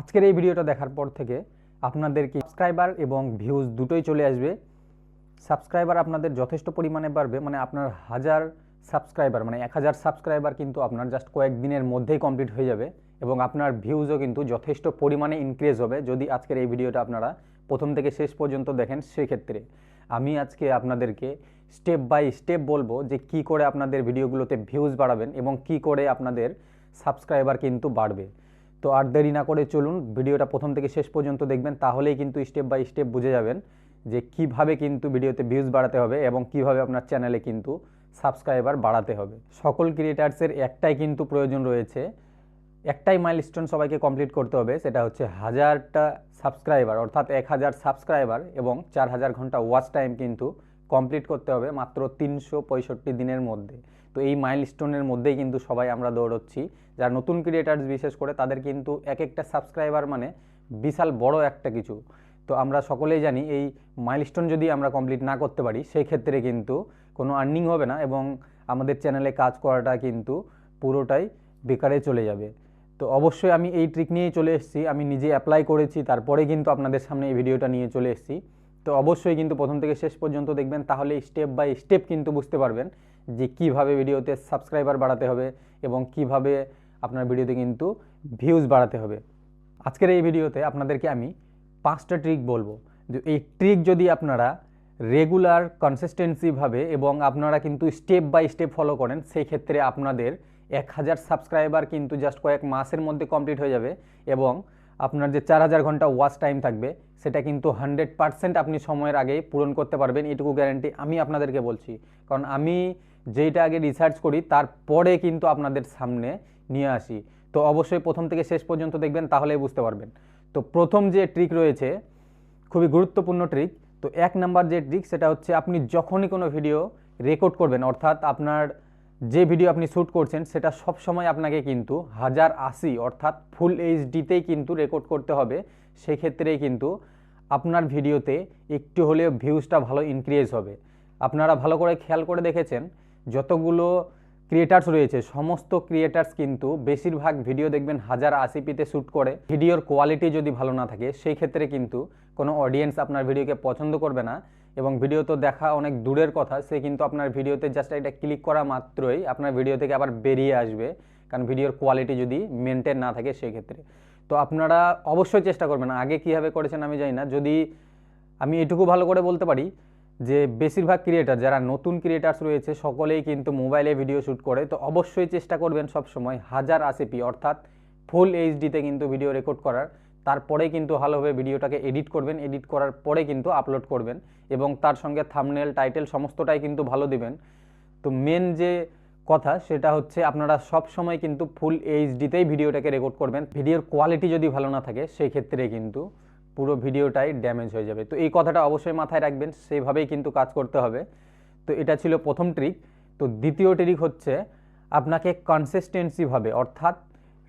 আজকের এই ভিডিওটা দেখার পর থেকে আপনাদেরকে সাবস্ক্রাইবার এবং ভিউজ দুটোই চলে আসবে। সাবস্ক্রাইবার আপনাদের যথেষ্ট পরিমাণে বাড়বে মানে আপনার হাজার সাবস্ক্রাইবার মানে এক হাজার সাবস্ক্রাইবার কিন্তু আপনার জাস্ট কয়েকদিনের মধ্যেই কমপ্লিট হয়ে যাবে এবং আপনার ভিউজও কিন্তু যথেষ্ট পরিমাণে ইনক্রিজ হবে যদি আজকের এই ভিডিওটা আপনারা প্রথম থেকে শেষ পর্যন্ত দেখেন সেক্ষেত্রে। আমি আজকে আপনাদেরকে স্টেপ বাই স্টেপ বলব যে কি করে আপনাদের ভিডিওগুলোতে ভিউজ বাড়াবেন এবং কি করে আপনাদের সাবস্ক্রাইবার কিন্তু বাড়বে। তো আর দেরি না করে চলুন, ভিডিওটা প্রথম থেকে শেষ পর্যন্ত দেখবেন, তাহলেই কিন্তু স্টেপ বাই স্টেপ বুঝে যাবেন যে কীভাবে কিন্তু ভিডিওতে ভিউজ বাড়াতে হবে এবং কীভাবে আপনার চ্যানেলে কিন্তু সাবস্ক্রাইবার বাড়াতে হবে। সকল ক্রিয়েটার্সের একটাই কিন্তু প্রয়োজন রয়েছে। একটাই মাইলস্টোন সবাইকে কমপ্লিট করতে হবে, সেটা হচ্ছে হাজারটা সাবস্ক্রাইবার অর্থাৎ এক হাজার সাবস্ক্রাইবার এবং চার হাজার ঘণ্টা ওয়াচ টাইম কিন্তু কমপ্লিট করতে হবে মাত্র তিনশো পঁয়ষট্টি দিনের মধ্যে। তো এই মাইল স্টোনের মধ্যেই কিন্তু সবাই আমরা দৌড়চ্ছি। যারা নতুন ক্রিয়েটার্স বিশেষ করে, তাদের কিন্তু এক একটা সাবস্ক্রাইবার মানে বিশাল বড় একটা কিছু। তো আমরা সকলেই জানি এই মাইলস্টোন যদি আমরা কমপ্লিট না করতে পারি সেই ক্ষেত্রে কিন্তু কোনো আর্নিং হবে না এবং আমাদের চ্যানেলে কাজ করাটা কিন্তু পুরোটাই বেকারে চলে যাবে। তো অবশ্যই আমি এই ট্রিক নিয়েই চলে এসেছি। আমি নিজে অ্যাপ্লাই করেছি, তারপরে কিন্তু আপনাদের সামনে এই ভিডিওটা নিয়ে চলে এসেছি। তো অবশ্যই কিন্তু প্রথম থেকে শেষ পর্যন্ত দেখবেন তাহলে স্টেপ বাই স্টেপ কিন্তু বুঝতে পারবেন যে কীভাবে ভিডিওতে সাবস্ক্রাইবার বাড়াতে হবে এবং কীভাবে আপনার ভিডিওতে কিন্তু ভিউজ বাড়াতে হবে। আজকের এই ভিডিওতে আপনাদেরকে আমি পাঁচটা ট্রিক বলব। যে এই ট্রিক যদি আপনারা রেগুলার কনসিস্টেন্সিভাবে এবং আপনারা কিন্তু স্টেপ বাই স্টেপ ফলো করেন সেই ক্ষেত্রে আপনাদের এক হাজার সাবস্ক্রাইবার কিন্তু জাস্ট কয়েক মাসের মধ্যে কমপ্লিট হয়ে যাবে এবং আপনার যে চার হাজার ঘণ্টা ওয়াচ টাইম থাকবে, সেটা কিন্তু হান্ড্রেড পার্সেন্ট আপনি সময়ের আগে পূরণ করতে পারবেন, এটুকু গ্যারান্টি আমি আপনাদেরকে বলছি। কারণ আমি যেইটা আগে রিসার্চ করি, তারপরে কিন্তু আপনাদের সামনে নিয়ে আসি। তো অবশ্যই প্রথম থেকে শেষ পর্যন্ত দেখবেন, তাহলেই বুঝতে পারবেন। তো প্রথম যে ট্রিক রয়েছে, খুবই গুরুত্বপূর্ণ ট্রিক তো এক নাম্বার যে ট্রিক সেটা হচ্ছে আপনি যখনই কোনো ভিডিও রেকর্ড করবেন, অর্থাৎ আপনার যে ভিডিও আপনি শ্যুট করছেন, সেটা সব সময় আপনাকে কিন্তু হাজার আশি অর্থাৎ ফুল এইচডিতেই কিন্তু রেকর্ড করতে হবে। সেক্ষেত্রেই কিন্তু আপনার ভিডিওতে একটু হলেও ভিউজটা ভালো ইনক্রিজ হবে। আপনারা ভালো করে খেয়াল করে দেখেছেন, যতগুলো ক্রিয়েটার্স রয়েছে, সমস্ত ক্রিয়েটার্স কিন্তু বেশিরভাগ ভিডিও দেখবেন হাজার আশি পিতে শ্যুট করে। ভিডিওর কোয়ালিটি যদি ভালো না থাকে সেই ক্ষেত্রে কিন্তু কোনো অডিয়েন্স আপনার ভিডিওকে পছন্দ করবে না। এবং ভিডিও তো দেখা অনেক দূরের কথা, সে কিন্তু আপনার ভিডিওতে জাস্ট এটা ক্লিক করা মাত্রই আপনার ভিডিও থেকে আবার বেরিয়ে আসবে। কারণ ভিডিওর কোয়ালিটি যদি মেনটেন না থাকে সেই ক্ষেত্রে তো আপনারা অবশ্যই চেষ্টা করবেন, আগে কীভাবে করেছেন আমি জানি না। যদি আমি এটুকু ভালো করে বলতে পারি যে, বেশিরভাগ ক্রিয়েটার যারা নতুন ক্রিয়েটার্স রয়েছে, সকলেই কিন্তু মোবাইলে ভিডিও শ্যুট করে। তো অবশ্যই চেষ্টা করবেন সব সময় হাজার আশিপি অর্থাৎ ফুল এইচডিতে কিন্তু ভিডিও রেকর্ড করার। তারপরে কিন্তু ভালোভাবে ভিডিওটাকে এডিট করবেন, এডিট করার পরে কিন্তু আপলোড করবেন এবং তার সঙ্গে থামনেল টাইটেল সমস্তটাই কিন্তু ভালো দিবেন। তো মেন যে কথা সেটা হচ্ছে আপনারা সব সময় কিন্তু ফুল এইচডিতেই ভিডিওটাকে রেকর্ড করবেন। ভিডিওর কোয়ালিটি যদি ভালো না থাকে সেই ক্ষেত্রে কিন্তু পুরো ভিডিওটাই ড্যামেজ হয়ে যাবে। তো এই কথাটা অবশ্যই মাথায় রাখবেন, সেইভাবেই কিন্তু কাজ করতে হবে। তো এটা ছিল প্রথম ট্রিক তো দ্বিতীয় ট্রিক হচ্ছে আপনাকে কনসিস্টেন্সিভাবে অর্থাৎ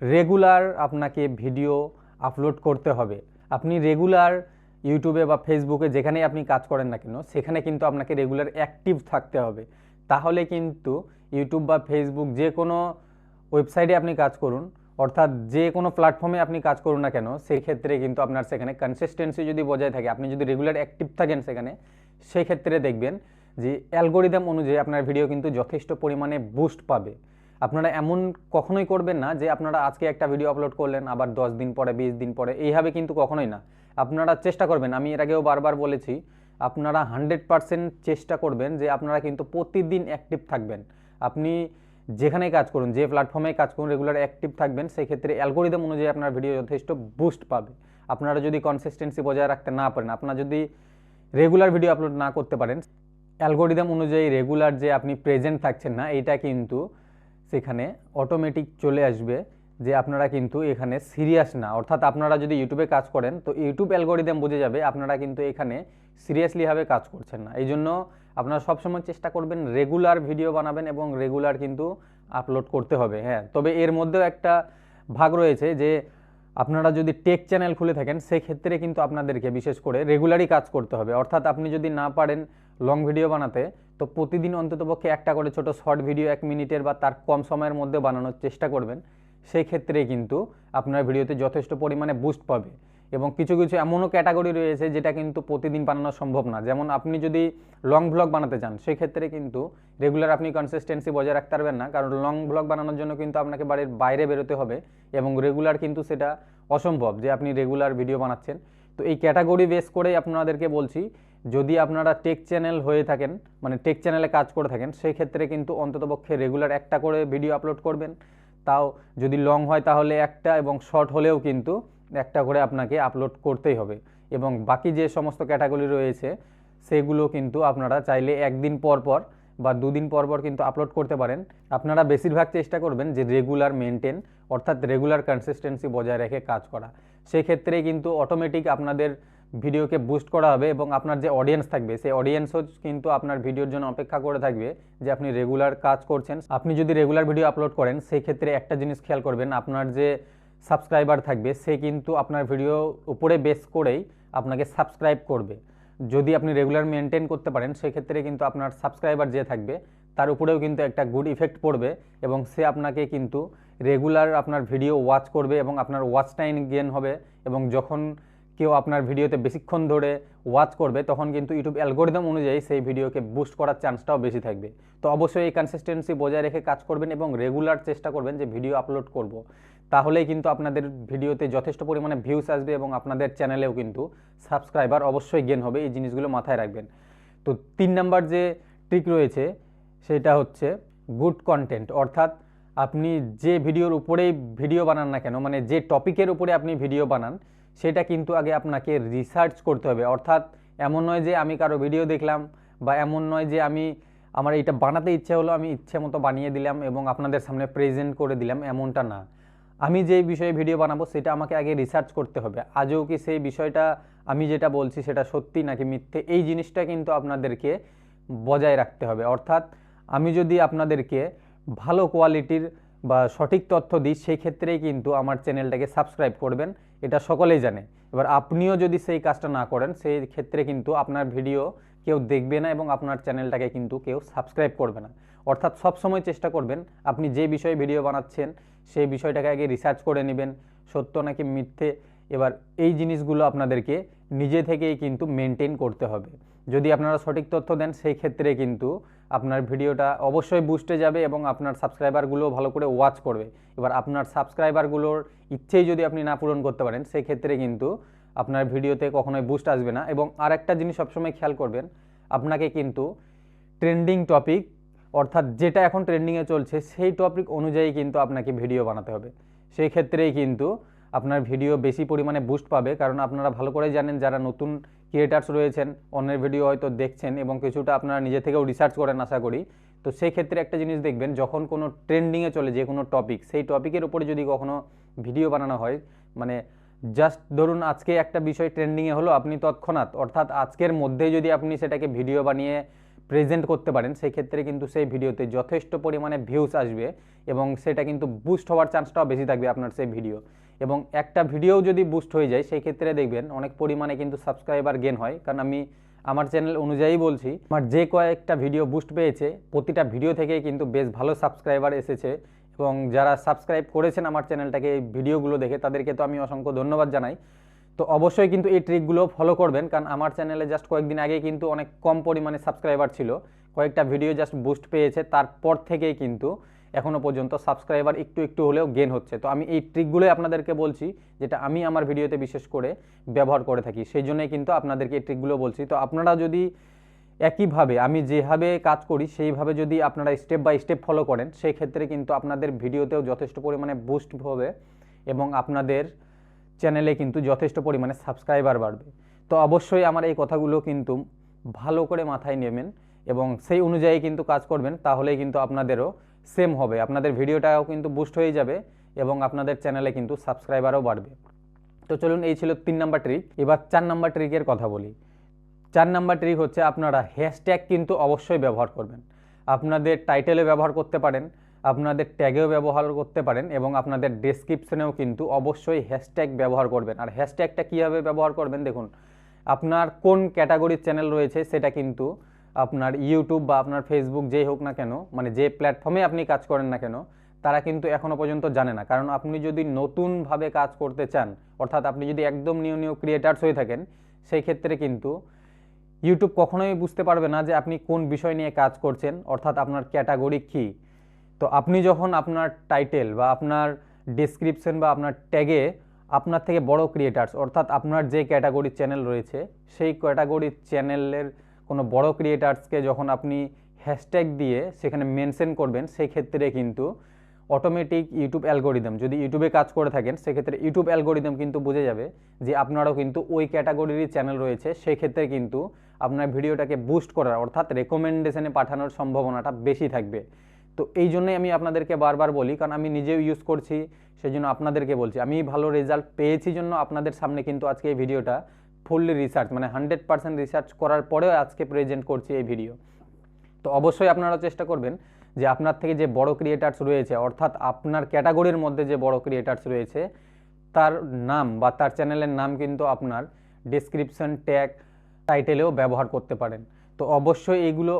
রেগুলার আপনাকে ভিডিও আপলোড করতে হবে। আপনি রেগুলার ইউটিউবে বা ফেসবুকে যেখানেই আপনি কাজ করেন না কেন, সেখানে কিন্তু আপনাকে রেগুলার অ্যাক্টিভ থাকতে হবে। তাহলে কিন্তু ইউটিউব বা ফেসবুক যে কোনো ওয়েবসাইটে আপনি কাজ করুন, অর্থাৎ যে কোনো প্ল্যাটফর্মে আপনি কাজ করুন না কেন সেই ক্ষেত্রে কিন্তু আপনার সেখানে কনসিস্টেন্সি যদি বজায় থাকে, আপনি যদি রেগুলার অ্যাক্টিভ থাকেন সেখানে সেই ক্ষেত্রে দেখবেন যে অ্যালগোরিদম অনুযায়ী আপনার ভিডিও কিন্তু যথেষ্ট পরিমাণে বুস্ট পাবে। আপনারা এমন কখনোই করবেন না যে আপনারা আজকে একটা ভিডিও আপলোড করলেন, আবার দশ দিন পরে, বিশ দিন পরে, এইভাবে কিন্তু কখনোই না। আপনারা চেষ্টা করবেন, আমি এর আগেও বারবার বলেছি, আপনারা হান্ড্রেড পারসেন্ট চেষ্টা করবেন যে আপনারা কিন্তু প্রতিদিন অ্যাক্টিভ থাকবেন। আপনি যেখানে কাজ করুন, যে প্ল্যাটফর্মে কাজ করুন রেগুলার অ্যাক্টিভ থাকবেন সেই ক্ষেত্রে অ্যালগোরিদম অনুযায়ী আপনার ভিডিও যথেষ্ট বুস্ট পাবে। আপনারা যদি কনসিস্টেন্সি বজায় রাখতে না পারেন, আপনারা যদি রেগুলার ভিডিও আপলোড না করতে পারেন অ্যালগোরিদম অনুযায়ী রেগুলার যে আপনি প্রেজেন্ট থাকছেন না এটা কিন্তু সেখানে অটোমেটিক চলে আসবে যে আপনারা কিন্তু এখানে সিরিয়াস না। অর্থাৎ আপনারা যদি ইউটিউবে কাজ করেন, তো ইউটিউব অ্যালগোরিদম বুঝে যাবে আপনারা কিন্তু এখানে সিরিয়াসলিভাবে কাজ করছেন না। এই জন্য আপনারা সবসময় চেষ্টা করবেন রেগুলার ভিডিও বানাবেন এবং রেগুলার কিন্তু আপলোড করতে হবে। হ্যাঁ তবে এর মধ্যেও একটা ভাগ রয়েছে যে আপনারা যদি টেক চ্যানেল খুলে থাকেন, সেক্ষেত্রে কিন্তু আপনাদেরকে বিশেষ করে রেগুলারই কাজ করতে হবে। অর্থাৎ আপনি যদি না পারেন লং ভিডিও বানাতে তো প্রতিদিন অন্ততপক্ষে একটা করে ছোট শর্ট ভিডিও এক মিনিটের বা তার কম সময়ের মধ্যে বানানোর চেষ্টা করবেন। সেই ক্ষেত্রে কিন্তু আপনার ভিডিওতে যথেষ্ট পরিমাণে বুস্ট পাবে এবং কিছু কিছু এমনও ক্যাটাগরি রয়েছে যেটা কিন্তু প্রতিদিন বানানো সম্ভব না। যেমন আপনি যদি লং ব্লগ বানাতে চান সেক্ষেত্রে কিন্তু রেগুলার আপনি কনসিস্টেন্সি বজায় রাখতে পারবেন না। কারণ লং ব্লগ বানানোর জন্য কিন্তু আপনাকে বাড়ির বাইরে বেরোতে হবে এবং রেগুলার কিন্তু সেটা অসম্ভব যে আপনি রেগুলার ভিডিও বানাচ্ছেন। তো এই ক্যাটাগরি বেস করেই আপনাদেরকে বলছি যদি আপনারা টেক চ্যানেল হয়ে থাকেন মানে টেক চ্যানেলে কাজ করে থাকেন, সেই ক্ষেত্রে কিন্তু অন্ততপক্ষে রেগুলার একটা করে ভিডিও আপলোড করবেন। তাও যদি লং হয় তাহলে একটা এবং শর্ট হলেও কিন্তু একটা করে আপনাকে আপলোড করতেই হবে। এবং বাকি যে সমস্ত ক্যাটাগরি রয়েছে, সেগুলো কিন্তু আপনারা চাইলে একদিন পর পর বা দুদিন পর পর কিন্তু আপলোড করতে পারেন। আপনারা বেশিরভাগ চেষ্টা করবেন যে রেগুলার মেনটেন অর্থাৎ রেগুলার কনসিস্টেন্সি বজায় রেখে কাজ করা। সেক্ষেত্রে কিন্তু অটোমেটিক আপনাদের ভিডিওকে বুস্ট করা হবে এবং আপনার যে অডিয়েন্স থাকবে, সেই অডিয়েন্সও কিন্তু আপনার ভিডিওর জন্য অপেক্ষা করে থাকবে যে আপনি রেগুলার কাজ করছেন। আপনি যদি রেগুলার ভিডিও আপলোড করেন সেই ক্ষেত্রে একটা জিনিস খেয়াল করবেন, আপনার যে সাবস্ক্রাইবার থাকবে, সে কিন্তু আপনার ভিডিও উপরে বেস করেই আপনাকে সাবস্ক্রাইব করবে। যদি আপনি রেগুলার মেনটেন করতে পারেন, সেক্ষেত্রে কিন্তু আপনার সাবস্ক্রাইবার যে থাকবে, তার উপরেও কিন্তু একটা গুড ইফেক্ট পড়বে এবং সে আপনাকে কিন্তু রেগুলার আপনার ভিডিও ওয়াচ করবে এবং আপনার ওয়াচ টাইম গেন হবে এবং যখন কেউ আপনার ভিডিওতে বেশিক্ষণ ধরে ওয়াচ করবে, তখন কিন্তু ইউটিউব অ্যালগোরিদম অনুযায়ী সেই ভিডিওকে বুস্ট করার চান্সটাও বেশি থাকবে। তো অবশ্যই এই কনসিস্টেন্সি বজায় রেখে কাজ করবেন এবং রেগুলার চেষ্টা করবেন যে ভিডিও আপলোড করব। তাহলেই কিন্তু আপনাদের ভিডিওতে যথেষ্ট পরিমাণে ভিউস আসবে এবং আপনাদের চ্যানেলেও কিন্তু সাবস্ক্রাইবার অবশ্যই গেন হবে, এই জিনিসগুলো মাথায় রাখবেন। তো তিন নাম্বার যে ট্রিক রয়েছে, সেটা হচ্ছে গুড কন্টেন্ট অর্থাৎ আপনি যে ভিডিওর উপরেই ভিডিও বানান না কেন মানে যে টপিকের উপরে আপনি ভিডিও বানান সেটা কিন্তু আগে আপনাকে রিসার্চ করতে হবে। অর্থাৎ এমন নয় যে আমি কারও ভিডিও দেখলাম বা এমন নয় যে আমি আমার এটা বানাতে ইচ্ছে হলো, আমি ইচ্ছে মতো বানিয়ে দিলাম এবং আপনাদের সামনে প্রেজেন্ট করে দিলাম, এমনটা না। আমি যে বিষয়ে ভিডিও বানাবো, সেটা আমাকে আগে রিসার্চ করতে হবে। আজও কি সেই বিষয়টা আমি যেটা বলছি, সেটা সত্যি নাকি মিথ্যে, এই জিনিসটা কিন্তু আপনাদেরকে বজায় রাখতে হবে। অর্থাৎ আমি যদি আপনাদেরকে ভালো কোয়ালিটির বা সঠিক তথ্য দিই সেই ক্ষেত্রেই কিন্তু আমার চ্যানেলটাকে সাবস্ক্রাইব করবেন এটা সকলেই জানে। এবার আপনিও যদি সেই কাজটা না করেন, সেই ক্ষেত্রে কিন্তু আপনার ভিডিও কেউ দেখবে না এবং আপনার চ্যানেলটাকে কিন্তু কেউ সাবস্ক্রাইব করবে না। অর্থাৎ সব সময় চেষ্টা করবেন, আপনি যে বিষয়ে ভিডিও বানাচ্ছেন, সেই বিষয়টাকে আগে রিসার্চ করে নেবেন, সত্য নাকি মিথ্যে? এবার এই জিনিসগুলো আপনাদেরকে নিজে থেকেই কিন্তু মেনটেন করতে হবে। যদি আপনারা সঠিক তথ্য দেন, সেই ক্ষেত্রে কিন্তু আপনার ভিডিওটা অবশ্যই বুস্টে যাবে এবং আপনার সাবস্ক্রাইবারগুলো ভালো করে ওয়াচ করবে। এবার আপনার সাবস্ক্রাইবারগুলোর ইচ্ছেই যদি আপনি না পূরণ করতে পারেন, সেই ক্ষেত্রে কিন্তু আপনার ভিডিওতে কখনোই বুস্ট আসবে না। এবং আরেকটা জিনিস সবসময় খেয়াল করবেন, আপনাকে কিন্তু ট্রেন্ডিং টপিক অর্থাৎ যেটা এখন ট্রেন্ডিংয়ে চলছে, সেই টপিক অনুযায়ী কিন্তু আপনাকে ভিডিও বানাতে হবে। সেই ক্ষেত্রেই কিন্তু আপনার ভিডিও বেশি পরিমাণে বুস্ট পাবে, কারণ আপনারা ভালো করে জানেন, যারা নতুন ক্রিয়েটার্স রয়েছেন, অন্যের ভিডিও হয়তো দেখছেন এবং কিছুটা আপনারা নিজে থেকেও রিসার্চ করেন আশা করি। তো সেই ক্ষেত্রে একটা জিনিস দেখবেন, যখন কোনো ট্রেন্ডিংয়ে চলে যে কোনো টপিক সেই টপিকের উপরে যদি কখনো ভিডিও বানানো হয় মানে জাস্ট ধরুন আজকে একটা বিষয় ট্রেন্ডিংয়ে হলো, আপনি তৎক্ষণাৎ, অর্থাৎ আজকের মধ্যেই যদি আপনি সেটাকে ভিডিও বানিয়ে প্রেজেন্ট করতে পারেন সেই ক্ষেত্রে কিন্তু সেই ভিডিওতে যথেষ্ট পরিমাণে ভিউস আসবে এবং সেটা কিন্তু বুস্ট হওয়ার চান্সটাও বেশি থাকবে আপনার সেই ভিডিও এবং একটা ভিডিও যদি বুস্ট হয়ে যায়, সেই ক্ষেত্রে দেখবেন অনেক পরিমাণে কিন্তু সাবস্ক্রাইবার গেন হয়। কারণ আমি আমার চ্যানেল অনুযায়ী বলছি, আমার যে কয়েকটা ভিডিও বুস্ট পেয়েছে, প্রতিটা ভিডিও থেকেই কিন্তু বেশ ভালো সাবস্ক্রাইবার এসেছে। এবং যারা সাবস্ক্রাইব করেছেন আমার চ্যানেলটাকে এই ভিডিওগুলো দেখে, তাদেরকে তো আমি অসংখ্য ধন্যবাদ জানাই। তো অবশ্যই কিন্তু এই ট্রিকগুলো ফলো করবেন, কারণ আমার চ্যানেলে জাস্ট কয়েকদিন আগে কিন্তু অনেক কম পরিমাণে সাবস্ক্রাইবার ছিল। কয়েকটা ভিডিও জাস্ট বুস্ট পেয়েছে, তারপর থেকেই কিন্তু এখনও পর্যন্ত সাবস্ক্রাইবার একটু একটু হলেও গেন হচ্ছে। তো আমি এই ট্রিকগুলোই আপনাদেরকে বলছি, যেটা আমি আমার ভিডিওতে বিশেষ করে ব্যবহার করে থাকি। সেই জন্যই কিন্তু আপনাদেরকে এই ট্রিকগুলো বলছি। তো আপনারা যদি একইভাবে আমি যেভাবে কাজ করি, সেইভাবে যদি আপনারা স্টেপ বাই স্টেপ ফলো করেন সেই ক্ষেত্রে কিন্তু আপনাদের ভিডিওতেও যথেষ্ট পরিমাণে বুস্ট হবে এবং আপনাদের চ্যানেলে কিন্তু যথেষ্ট পরিমাণে সাবস্ক্রাইবার বাড়বে। তো অবশ্যই আমার এই কথাগুলো কিন্তু ভালো করে মাথায় নেবেন এবং সেই অনুযায়ী কিন্তু কাজ করবেন, তাহলেই কিন্তু আপনাদেরও সেম হবে। আপনাদের ভিডিওটাও কিন্তু বুস্ট হয়ে যাবে এবং আপনাদের চ্যানেলে কিন্তু সাবস্ক্রাইবারও বাড়বে। তো চলুন, এই ছিল তিন নাম্বার ট্রিক এবার চার নাম্বার ট্রিকের কথা বলি। চার নাম্বার ট্রিক হচ্ছে আপনারা হ্যাশট্যাগ কিন্তু অবশ্যই ব্যবহার করবেন। আপনাদের টাইটেলে ব্যবহার করতে পারেন, আপনাদের ট্যাগেও ব্যবহার করতে পারেন এবং আপনাদের ডেসক্রিপশনেও কিন্তু অবশ্যই হ্যাশট্যাগ ব্যবহার করবেন। আর হ্যাশট্যাগটা কীভাবে ব্যবহার করবেন দেখুন, আপনার কোন ক্যাটাগরির চ্যানেল রয়েছে সেটা কিন্তু আপনার ইউটিউব বা আপনার ফেসবুক যেই হোক না কেন মানে যে প্ল্যাটফর্মে আপনি কাজ করেন না কেন, তারা কিন্তু এখনও পর্যন্ত জানে না। কারণ আপনি যদি নতুনভাবে কাজ করতে চান, অর্থাৎ আপনি যদি একদম নিউ নিউ ক্রিয়েটার্স হয়ে থাকেন, সেই ক্ষেত্রে কিন্তু ইউটিউব কখনোই বুঝতে পারবে না যে আপনি কোন বিষয় নিয়ে কাজ করছেন, অর্থাৎ আপনার ক্যাটাগরি কী। তো আপনি যখন আপনার টাইটেল বা আপনার ডেসক্রিপশন বা আপনার ট্যাগে আপনার থেকে বড় ক্রিয়েটার্স অর্থাৎ আপনার যে ক্যাটাগরির চ্যানেল রয়েছে, সেই ক্যাটাগরির চ্যানেলের কোনো বড় ক্রিয়েটার্সকে যখন আপনি হ্যাশট্যাগ দিয়ে সেখানে মেনশন করবেন সেই ক্ষেত্রে কিন্তু অটোমেটিক ইউটিউব অ্যালগোরিদম যদি ইউটিউবে কাজ করে থাকেন, সেক্ষেত্রে ইউটিউব অ্যালগোরিদম কিন্তু বুঝে যাবে যে আপনারও কিন্তু ওই ক্যাটাগরিরই চ্যানেল রয়েছে। সেই ক্ষেত্রে কিন্তু আপনার ভিডিওটাকে বুস্ট করার, অর্থাৎ রেকমেন্ডেশনে পাঠানোর সম্ভাবনাটা বেশি থাকবে। তো এই জন্যই আমি আপনাদেরকে বারবার বলি, কারণ আমি নিজেও ইউজ করছি সেই জন্য আপনাদেরকে বলছি। আমি ভালো রেজাল্ট পেয়েছি জন্য আপনাদের সামনে কিন্তু আজকে এই ভিডিওটা। ফুললি রিসার্চ মানে হান্ড্রেড পার্সেন্ট রিসার্চ করার পরেও আজকে প্রেজেন্ট করছি এই ভিডিও তো অবশ্যই আপনারা চেষ্টা করবেন যে আপনার থেকে যে বড় ক্রিয়েটার্স রয়েছে, অর্থাৎ আপনার ক্যাটাগরির মধ্যে যে বড় ক্রিয়েটার্স রয়েছে, তার নাম বা তার চ্যানেলের নাম কিন্তু আপনার ডেসক্রিপশন ট্যাগ টাইটেলেও ব্যবহার করতে পারেন। তো অবশ্যই এইগুলো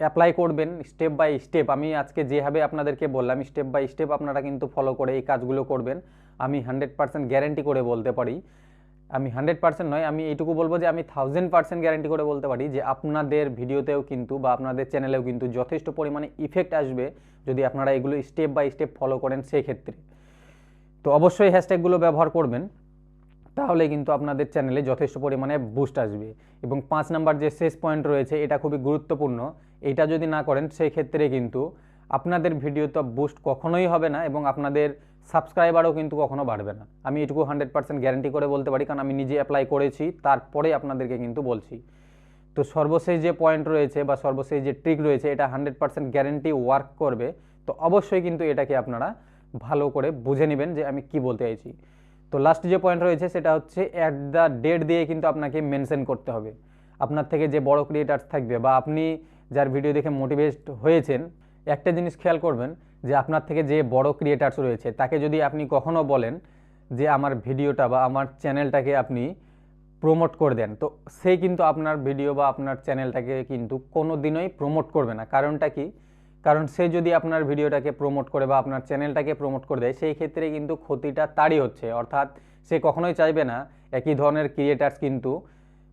অ্যাপ্লাই করবেন স্টেপ বাই স্টেপ আমি আজকে যেভাবে আপনাদেরকে বললাম স্টেপ বাই স্টেপ আপনারা কিন্তু ফলো করে এই কাজগুলো করবেন। আমি হান্ড্রেড পার্সেন্ট গ্যারেন্টি করে বলতে পারি। আমি হান্ড্রেড পার্সেন্ট নয়, আমি এইটুকু বলব যে আমি থাউজেন্ড পার্সেন্ট গ্যারান্টি করে বলতে পারি যে আপনাদের ভিডিওতেও কিন্তু বা আপনাদের চ্যানেলেও কিন্তু যথেষ্ট পরিমাণে ইফেক্ট আসবে যদি আপনারা এগুলো স্টেপ বাই স্টেপ ফলো করেন সেই ক্ষেত্রে তো অবশ্যই হ্যাশট্যাগুলো ব্যবহার করবেন, তাহলে কিন্তু আপনাদের চ্যানেলে যথেষ্ট পরিমাণে বুস্ট আসবে। এবং পাঁচ নাম্বার যে শেষ পয়েন্ট রয়েছে, এটা খুবই গুরুত্বপূর্ণ, এটা যদি না করেন সেই ক্ষেত্রে কিন্তু আপনাদের ভিডিও তো বুস্ট কখনোই হবে না এবং আপনাদের সাবস্ক্রাইবারও কিন্তু কখনো বাড়বে না। আমি এটুকু হান্ড্রেড পার্সেন্ট গ্যারান্টি করে বলতে পারি, কারণ আমি নিজে অ্যাপ্লাই করেছি, তারপরে আপনাদেরকে কিন্তু বলছি। তো সর্বশেষ যে পয়েন্ট রয়েছে বা সর্বশেষ যে ট্রিক রয়েছে, এটা হান্ড্রেড পার্সেন্ট গ্যারেন্টি ওয়ার্ক করবে। তো অবশ্যই কিন্তু এটাকে আপনারা ভালো করে বুঝে নেবেন যে আমি কি বলতে চাইছি। তো লাস্ট যে পয়েন্ট রয়েছে, সেটা হচ্ছে অ্যাট দ্য ডেট দিয়ে কিন্তু আপনাকে মেনশন করতে হবে। আপনার থেকে যে বড় ক্রিয়েটার্স থাকবে বা আপনি যার ভিডিও দেখে মোটিভেট হয়েছেন, একটা জিনিস খেয়াল করবেন যে আপনার থেকে যে বড় ক্রিয়েটার্স রয়েছে, তাকে যদি আপনি কখনো বলেন যে আমার ভিডিওটা বা আমার চ্যানেলটাকে আপনি প্রমোট করে দেন, তো সে কিন্তু আপনার ভিডিও বা আপনার চ্যানেলটাকে কিন্তু কোনো দিনই প্রমোট করবে না। কারণটা কি? কারণ সে যদি আপনার ভিডিওটাকে প্রমোট করে বা আপনার চ্যানেলটাকে প্রমোট করে দেয়, সেই ক্ষেত্রে কিন্তু ক্ষতিটা তারই হচ্ছে। অর্থাৎ সে কখনোই চাইবে না, একই ধরনের ক্রিয়েটার্স কিন্তু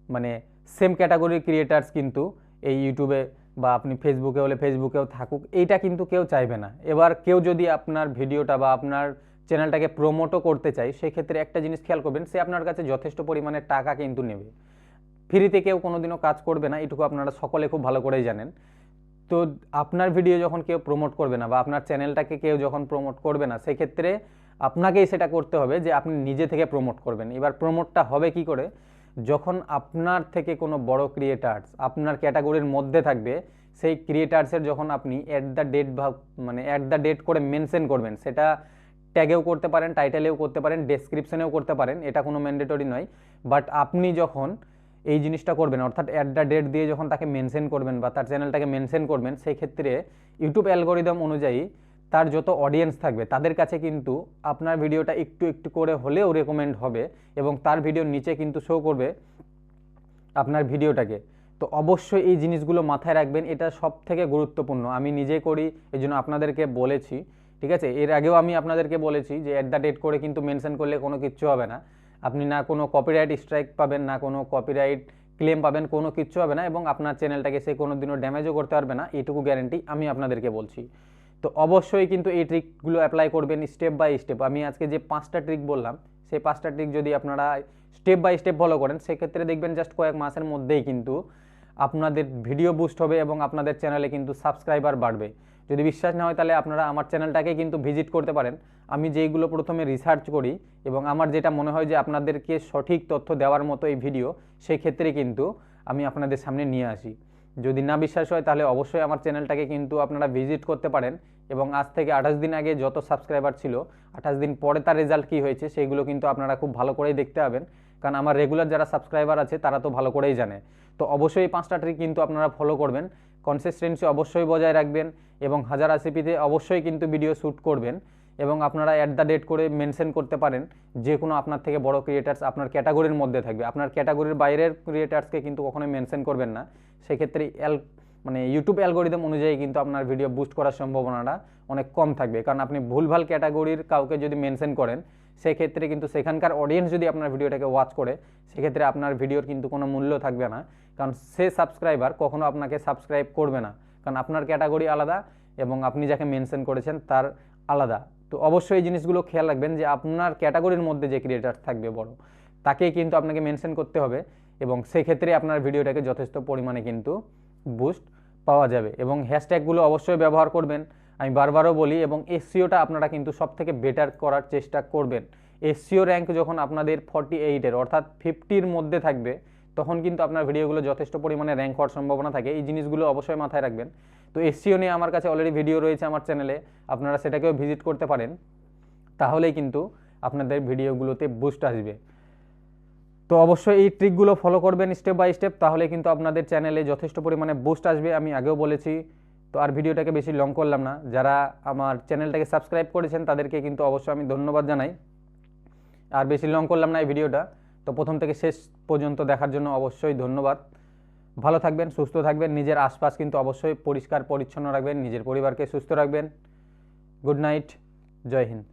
মানে সেম ক্যাটাগরির ক্রিয়েটার্স কিন্তু এই ইউটিউবে বা আপনি ফেসবুকে হলে ফেসবুকেও থাকুক, এইটা কিন্তু কেউ চাইবে না। এবার কেউ যদি আপনার ভিডিওটা বা আপনার চ্যানেলটাকে প্রমোটও করতে চাই সেক্ষেত্রে একটা জিনিস খেয়াল করবেন, সে আপনার কাছে যথেষ্ট পরিমাণে টাকা কিন্তু নেবে। ফ্রিতে কেউ কোনোদিনও কাজ করবে না, এটুকু আপনারা সকলে খুব ভালো করেই জানেন। তো আপনার ভিডিও যখন কেউ প্রমোট করবে না বা আপনার চ্যানেলটাকে কেউ যখন প্রমোট করবে না, সেক্ষেত্রে আপনাকেই সেটা করতে হবে যে আপনি নিজে থেকে প্রমোট করবেন। এবার প্রমোটটা হবে কি করে? যখন আপনার থেকে কোনো বড় ক্রিয়েটার্স আপনার ক্যাটাগরির মধ্যে থাকবে, সেই ক্রিয়েটার্সের যখন আপনি অ্যাট দ্য ডেট বা মানে অ্যাট দ্য ডেট করে মেনশন করবেন, সেটা ট্যাগেও করতে পারেন টাইটেলেও করতে পারেন ডেসক্রিপশনেও করতে পারেন, এটা কোনো ম্যান্ডেটরি নয়। বাট আপনি যখন এই জিনিসটা করবেন, অর্থাৎ অ্যাট দ্য ডেট দিয়ে যখন তাকে মেনশন করবেন বা তার চ্যানেলটাকে মেনশন করবেন, সেই ক্ষেত্রে ইউটিউব অ্যালগোরিদম অনুযায়ী তার যত অডিয়েন্স থাকবে, তাদের কাছে কিন্তু আপনার ভিডিওটা একটু একটু করে হলেও রেকমেন্ড হবে এবং তার ভিডিওর নিচে কিন্তু শো করবে আপনার ভিডিওটাকে। তো অবশ্যই এই জিনিসগুলো মাথায় রাখবেন, এটা সব থেকে গুরুত্বপূর্ণ। আমি নিজে করি এই জন্য আপনাদেরকে বলেছি, ঠিক আছে? এর আগেও আমি আপনাদেরকে বলেছি যে অ্যাট দ্য ডেট করে কিন্তু মেনশন করলে কোনো কিচ্ছু হবে না। আপনি না কোনো কপিরাইট স্ট্রাইক পাবেন, না কোনো কপিরাইট ক্লেম পাবেন, কোনো কিচ্ছু হবে না এবং আপনার চ্যানেলটাকে সে কোনো দিনও ড্যামেজও করতে পারবে না এটুকু গ্যারেন্টি আমি আপনাদেরকে বলছি। তো অবশ্যই কিন্তু এই ট্রিকগুলো অ্যাপ্লাই করবেন স্টেপ বাই স্টেপ আমি আজকে যে পাঁচটা ট্রিক বললাম, সেই পাঁচটা ট্রিক যদি আপনারা স্টেপ বাই স্টেপ ফলো করেন, সেক্ষেত্রে দেখবেন জাস্ট কয়েক মাসের মধ্যেই কিন্তু আপনাদের ভিডিও বুস্ট হবে এবং আপনাদের চ্যানেলে কিন্তু সাবস্ক্রাইবার বাড়বে। যদি বিশ্বাস না হয় তাহলে আপনারা আমার চ্যানেলটাকে কিন্তু ভিজিট করতে পারেন। আমি যেইগুলো প্রথমে রিসার্চ করি এবং আমার যেটা মনে হয় যে আপনাদেরকে সঠিক তথ্য দেওয়ার মতো এই ভিডিও সেক্ষেত্রে কিন্তু আমি আপনাদের সামনে নিয়ে আসি। যদি না বিশ্বাস হয়, তাহলে অবশ্যই আমার চ্যানেলটাকে কিন্তু আপনারা ভিজিট করতে পারেন। এবং আজ থেকে আঠাশ দিন আগে যত সাবস্ক্রাইবার ছিল, আঠাশ দিন পরে তার রেজাল্ট কী হয়েছে সেইগুলো কিন্তু আপনারা খুব ভালো করেই দেখতে পাবেন। কারণ আমার রেগুলার যারা সাবস্ক্রাইবার আছে, তারা তো ভালো করেই জানে। তো অবশ্যই এই পাঁচটা ট্রিক কিন্তু আপনারা ফলো করবেন। কনসিস্টেন্সি অবশ্যই বজায় রাখবেন এবং হাজার আশিপিতে অবশ্যই কিন্তু ভিডিও শ্যুট করবেন। এবং আপনারা অ্যাট দ্য ডেট করে মেনশন করতে পারেন, যে কোনো আপনার থেকে বড় ক্রিয়েটার্স আপনার ক্যাটাগরির মধ্যে থাকবে। আপনার ক্যাটাগরির বাইরের ক্রিয়েটার্সকে কিন্তু কখনোই মেনশন করবেন না। সেক্ষেত্রে অ্যাল মানে ইউটিউব অ্যালগোরিদম অনুযায়ী কিন্তু আপনার ভিডিও বুস্ট করার সম্ভাবনাটা অনেক কম থাকবে। কারণ আপনি ভুলভাল ক্যাটাগরির কাউকে যদি মেনশন করেন, সেক্ষেত্রে কিন্তু সেখানকার অডিয়েন্স যদি আপনার ভিডিওটাকে ওয়াচ করে, সেক্ষেত্রে আপনার ভিডিওর কিন্তু কোনো মূল্য থাকবে না। কারণ সে সাবস্ক্রাইবার কখনো আপনাকে সাবস্ক্রাইব করবে না। কারণ আপনার ক্যাটাগরি আলাদা এবং আপনি যাকে মেনশন করেছেন তার আলাদা। তো অবশ্যই এই জিনিসগুলো খেয়াল রাখবেন যে আপনার ক্যাটাগরির মধ্যে যে ক্রিয়েটার থাকবে বড়, তাকেই কিন্তু আপনাকে মেনশন করতে হবে এবং সেক্ষেত্রে আপনার ভিডিওটাকে যথেষ্ট পরিমাণে কিন্তু বুস্ট পাওয়া যাবে এবং হ্যাশট্যাগুলো অবশ্যই ব্যবহার করবেন। আমি বারবারও বলি এবং এসসিওটা আপনারা কিন্তু সব থেকে বেটার করার চেষ্টা করবেন। এসসিও র্যাঙ্ক যখন আপনাদের ফর্টি এইটের অর্থাৎ ফিফটির মধ্যে থাকবে, তখন কিন্তু আপনার ভিডিওগুলো যথেষ্ট পরিমাণে র্যাঙ্ক হওয়ার সম্ভাবনা থাকে। এই জিনিসগুলো অবশ্যই মাথায় রাখবেন। তো এসসিও নিয়ে আমার কাছে অলরেডি ভিডিও রয়েছে আমার চ্যানেলে আপনারা সেটাকেও ভিজিট করতে পারেন। তাহলেই কিন্তু আপনাদের ভিডিওগুলোতে বুস্ট আসবে। তো অবশ্যই এই ট্রিকগুলো ফলো করবেন স্টেপ বাই স্টেপ তাহলে কিন্তু আপনাদের চ্যানেলে যথেষ্ট পরিমাণে বুস্ট আসবে, আমি আগেও বলেছি। তো আর ভিডিওটাকে বেশি লং করলাম না, যারা আমার চ্যানেলটাকে সাবস্ক্রাইব করেছেন, তাদেরকে কিন্তু অবশ্যই আমি ধন্যবাদ জানাই। আর বেশি লং করলাম না এই ভিডিওটা তো প্রথম থেকে শেষ পর্যন্ত দেখার জন্য অবশ্যই ধন্যবাদ। ভালো থাকবেন, সুস্থ থাকবেন, নিজের আশপাশ কিন্তু অবশ্যই পরিষ্কার, পরিচ্ছন্ন রাখবেন, নিজের পরিবারকে সুস্থ রাখবেন। গুড নাইট, জয় হিন্দ।